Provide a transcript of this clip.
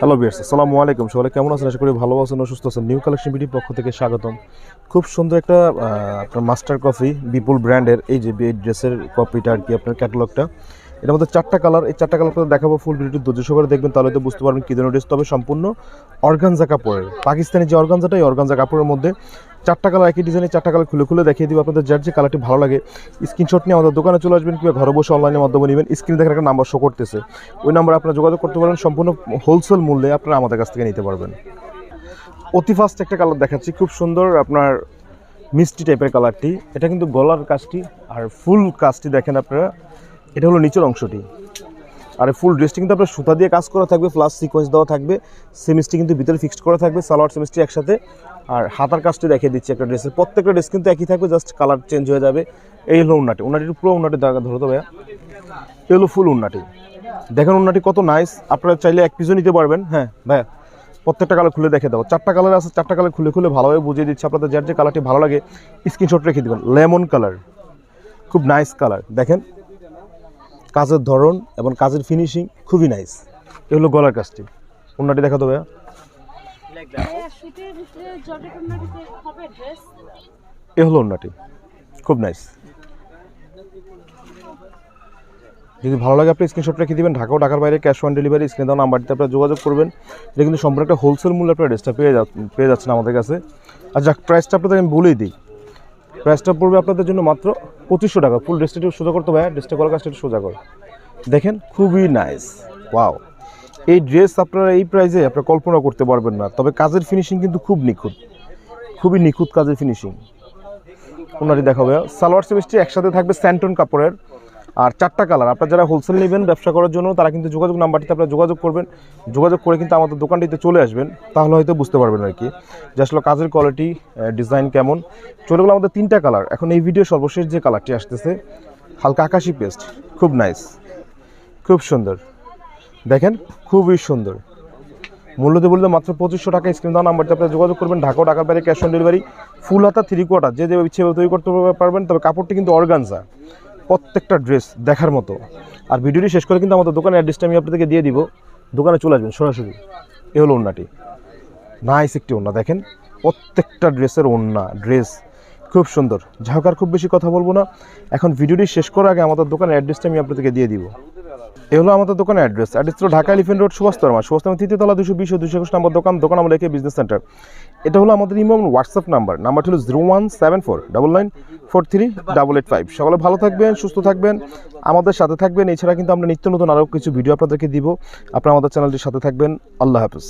Hello বিয়ার্স আসসালামু আলাইকুম। সবাই কেমন আছেন? আশা করি ভালো আছেন ও সুস্থ আছেন নিউ কালেকশন বিটির পক্ষ থেকে স্বাগতম। খুব সুন্দর একটা আপনার মাস্টার কফি বিপুল ব্র্যান্ডের এই যে ড্রেসের কপিটা আর কি আপনার ক্যাটালগটা এর মধ্যে চারটা কালার এই চারটা কালার দেখাবো ফুল ভিডিওটি ধৈর্য সহকারে দেখবেন, তাহলে তো বুঝতে পারবেন কী ধরনের ড্রেস তবে সম্পূর্ণ অর্গানজা কাপড়ের। পাকিস্তানি যে অর্গানজাটা এই অর্গানজা কাপড়ের মধ্যে চারটা কালার একই ডিজাইনের চারটা কালার খুলে খুলে দেখিয়ে দিব আপনাদের যার যে কালারটি ভালো লাগে। স্ক্রিনশট নিয়ে আমাদের দোকানে চলে আসবেন কিংবা ঘরে বসে অনলাইনের মাধ্যমে নেবেন। স্ক্রিনে দেখার একটা নাম্বার শো করতেছে। ওই নাম্বারে আপনারা যোগাযোগ করতে পারেন। সম্পূর্ণ হোলসেল মূল্যে আপনারা আমাদের কাছ থেকে নিতে পারবেন। অতি ফাস্ট একটা কালার দেখাচ্ছি। খুব সুন্দর আপনার মিষ্টি টাইপের কালারটি এটা কিন্তু গলার কাজটি আর ফুল কাজটি দেখেন আপনারা। এটা হলো নিচের অংশটি। আর ফুল ড্রেসটি কিন্তু আপনার সুতা দিয়ে কাজ করা থাকবে প্লাস সিকোয়েন্স দেওয়া থাকবে। সেমিস্টি কিন্তু ভিতরে ফিক্সড করা থাকবে, সালোয়ার সেমিস্টি একসাথে। আর হাতার কাজটি দেখিয়ে দিচ্ছি একটা ড্রেসের প্রত্যেকটা ড্রেস কিন্তু একই থাকবে জাস্ট কালার চেঞ্জ হয়ে যাবে। এই হলো উন্নাটি উন্নাটির পুরো উন্নাটি দেখা ধরো তো ভাইয়া। এই হলো ফুল উন্নাটি দেখেন উন্নাটি কত নাইস আপনারা চাইলে এক পিসও নিতে পারবেন। হ্যাঁ ভাইয়া। প্রত্যেকটা কালার খুলে দেখে দেবো। চারটা কালার আছে, চারটা কালার খুলে খুলে ভালোভাবে বুঝিয়ে দিচ্ছে। আপনাদের যার যে কালারটি ভালো লাগে স্ক্রিনশট রেখে দেবেন। লেমন কালার খুব নাইস কালার দেখেন। কাজের ধরন এবং কাজের ফিনিশিং খুবই নাইস এ হলো গলার কাজটি। অন্যটি দেখা দেবে ভাইয়া। এ হলো অন্যটি খুব নাইস যদি ভালো লাগে আপনি স্ক্রিনশট রেখে দিবেন ঢাকা ও ঢাকার বাইরে ক্যাশ অন ডেলিভারি স্ক্রিনে দেওয়া নাম্বারটিতে আপনারা যোগাযোগ করবেন। এটা কিন্তু সম্পূর্ণ একটা হোলসেল মূল্যে আপনার ড্রেসটা পেয়ে যা, পেয়ে যাচ্ছেন আমাদের কাছে। আর যাক প্রাইসটা আপনাদের আমি বলেই দিই। প্রাইসটা পড়বে আপনাদের জন্য মাত্র পঁচিশশো টাকা। ফুল ড্রেসটা সোজা করতে ভাইয়া ড্রেসটা করার কাজটা সোজা করে দেখেন, খুবই নাইস ওয়াও এই ড্রেস আপনারা এই প্রাইসে আপনারা কল্পনা করতে পারবেন না, তবে কাজের ফিনিশিং কিন্তু খুব নিখুঁত। খুবই নিখুঁত কাজের ফিনিশিং ওনারই দেখাবে সালোয়ার সেমিস্ট্রি একসাথে থাকবে স্যান্টন কাপড়ের। আর চারটা কালার। আপনারা যারা হোলসেল নেবেন, ব্যবসা করার জন্য, তারা কিন্তু যোগাযোগ নাম্বারটিতে আপনারা যোগাযোগ করবেন। যোগাযোগ করে কিন্তু আমাদের দোকানটিতে চলে আসবেন। তাহলে হয়তো বুঝতে পারবেন আর কি। যে আসলে কাজের কোয়ালিটি ডিজাইন কেমন। চলে গেলো আমাদের তিনটা কালার। এখন এই ভিডিও সর্বশেষ যে কালারটি আসতেছে, হালকা আকাশি পেস্ট খুব নাইস খুব সুন্দর। দেখেন, খুবই সুন্দর। মূল্যতে বললে মাত্র পঁচিশশো টাকা স্ক্রিন দেওয়া নাম্বারটা আপনারা যোগাযোগ করবেন। ঢাকা ঢাকার বাইরে ক্যাশ অন ডেলিভারি ফুল হাতা থ্রি কোয়ার্টার যে যে ইচ্ছে তৈরি করতে পারবেন। তবে কাপড়টি কিন্তু অর্গানজা প্রত্যেকটা ড্রেস দেখার মতো। আর ভিডিওটি শেষ করে কিন্তু আমাদের দোকানের অ্যাড্রেসটা আমি আপনাদেরকে দিয়ে দিব। দোকানে চলে আসবেন সরাসরি। এ হলো ওন্নাটি নাইস একটি ওন্না দেখেন। প্রত্যেকটা ড্রেসের ওন্না ড্রেস খুব সুন্দর। আর খুব বেশি কথা বলব না। এখন ভিডিওটি শেষ করার আগে আমাদের দোকানের অ্যাড্রেসটা আমি আপনাদেরকে দিয়ে দিব। এ হলো আমাদের দোকানের অ্যাড্রেস অ্যাড্রেস হলো ঢাকা এলিফেন্ট রোড সুভাষতর্মা সুভাষতর্মা তৃতীয় তলা দুশো বিশ ও দুশো একুশ নম্বর দোকান দোকান আমরা লেখে বিজনেস সেন্টার এটা হলো আমাদের ইমো হোয়াটসঅ্যাপ নাম্বার নাম্বারটি হলো zero one seven four double nine four three double eight five সকলে ভালো থাকবেন, সুস্থ থাকবেন, আমাদের সাথে থাকবেন। এছাড়া কিন্তু আমরা নিত্য নতুন আরও কিছু ভিডিও আপনাদেরকে দিব। আপনারা আমাদের চ্যানেলটির সাথে থাকবেন। আল্লাহ হাফিজ।